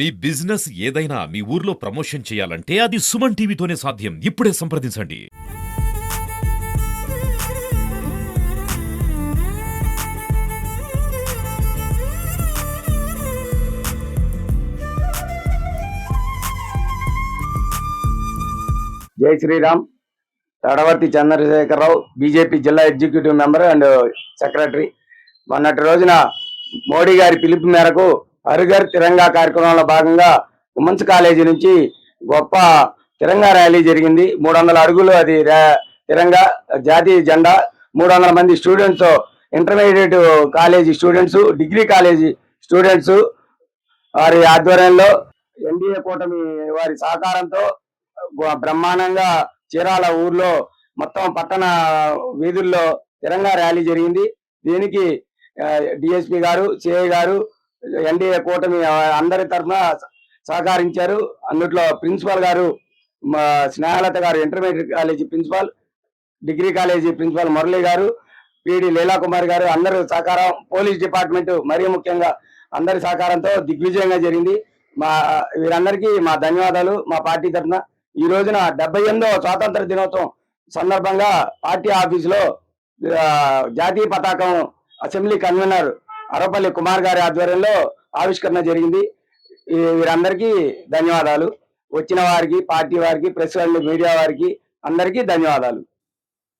మీ business ఏదైనా మీ ఊర్లో promotion చేయాలంటే అది సుమన్ టీవీతోనే సాధ్యం. ఇప్పుడే సంప్రదించండి. జై శ్రీరామ్. తడవర్తి చంద్రశేఖరరావు బీజేపీ జిల్లా ఎగ్జిక్యూటివ్ మెంబర్ అండ్ సెక్రటరీ. మొన్నటి రోజున మోడీ గారి పిలుపు మేరకు హరిఘర్ తిరంగా కార్యక్రమంలో భాగంగా ఉమెన్స్ కాలేజీ నుంచి గొప్ప తిరంగా ర్యాలీ జరిగింది. మూడు వందల అడుగులు అది తిరంగా జాతీయ జెండా మూడు వందల మంది students intermediate college students degree college students వారి ఆధ్వర్యంలో ఎన్డీఏ కూటమి వారి సహకారంతో బ్రహ్మాండంగా చీరాల ఊర్లో మొత్తం పట్టణ వీధుల్లో తిరంగా ర్యాలీ జరిగింది. దీనికి డిఎస్పి గారు సిఐ గారు ఎన్డీఏ కూటమి అందరి తరఫున సహకరించారు. అందుట్లో ప్రిన్సిపాల్ గారు మా స్నేహలత గారు intermediate college principal degree college principal Murali గారు పీడి లీలాకుమార్ గారు అందరూ సహకారం పోలీస్ డిపార్ట్మెంట్ మరీ ముఖ్యంగా అందరి సహకారంతో దిగ్విజయంగా జరిగింది. మా వీరందరికీ మా ధన్యవాదాలు. మా పార్టీ తరఫున ఈ రోజున డెబ్బై ఎనిమిదవ స్వాతంత్ర దినోత్సవం సందర్భంగా పార్టీ ఆఫీసులో జాతీయ పతాకం అసెంబ్లీ కన్వీనర్ అరపల్లి కుమార్ గారి ఆధ్వర్యంలో ఆవిష్కరణ జరిగింది. వీరందరికీ ధన్యవాదాలు. వచ్చిన వారికి పార్టీ వారికి ప్రెస్ వాళ్ళు మీడియా వారికి అందరికీ ధన్యవాదాలు.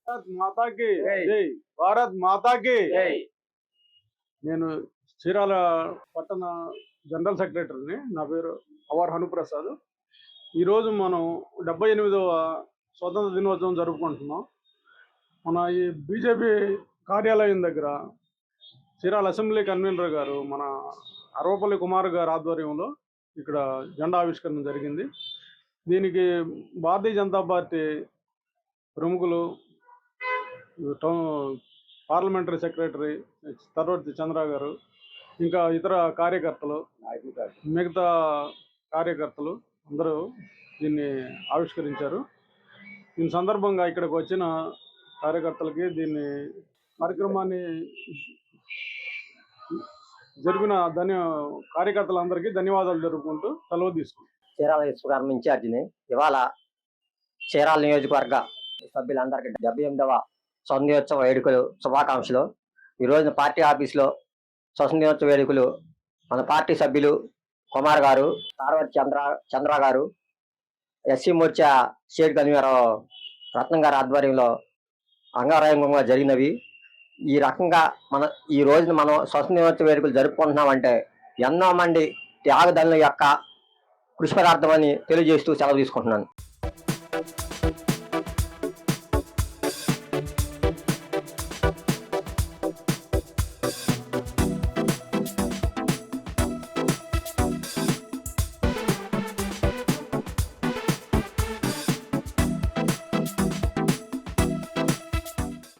భారత్ మాతాకి భారత్ మాతాకి నేను చీరాల పట్టణ జనరల్ సెక్రటరీని. నా పేరు అవర్ హనుప్రసాద్. ఈరోజు మనం డెబ్బై ఎనిమిదవ స్వతంత్ర దినోత్సవం జరుపుకుంటున్నాం. మన ఈ బీజేపీ కార్యాలయం దగ్గర చీరాల అసెంబ్లీ కన్వీనర్ గారు మన అరవపల్లి కుమార్ గారి ఆధ్వర్యంలో ఇక్కడ జెండా ఆవిష్కరణ జరిగింది. దీనికి భారతీయ జనతా పార్టీ ప్రముఖులు town parliamentary secretary Tarvarthi Chandra గారు ఇంకా ఇతర కార్యకర్తలు మిగతా కార్యకర్తలు అందరూ దీన్ని ఆవిష్కరించారు. దీని సందర్భంగా ఇక్కడికి వచ్చిన కార్యకర్తలకి దీన్ని కార్యక్రమాన్ని జరిగిన ధన్య కార్యకర్తలందరికీ ధన్యవాదాలు జరుపుకుంటూ సెలవు తీసుకుంటాం చీరాల విశ్వకర్మ ఇన్ఛార్జిని ఇవాళ చీరాల నియోజకవర్గ సభ్యులందరికీ డెబ్బై ఎనిమిదవ స్వతంత్రోత్సవ వేడుకలు శుభాకాంక్షలు. ఈ రోజున పార్టీ ఆఫీస్లో స్వతంత్రోత్సవ వేడుకలు మన పార్టీ సభ్యులు కుమార్ గారు తారవతి చంద్ర చంద్ర గారు SC Morcha state convener Ratnam గారి ఆధ్వర్యంలో అంగరంగంగా జరిగినవి. ఈ రకంగా మన ఈ రోజున మనం స్వతంత్రోత్సవ వేడుకలు జరుపుకుంటున్నామంటే ఎన్నో మంది త్యాగదనుల యొక్క కృషి పదార్థమని తెలియజేస్తూ సెలవు తీసుకుంటున్నాను.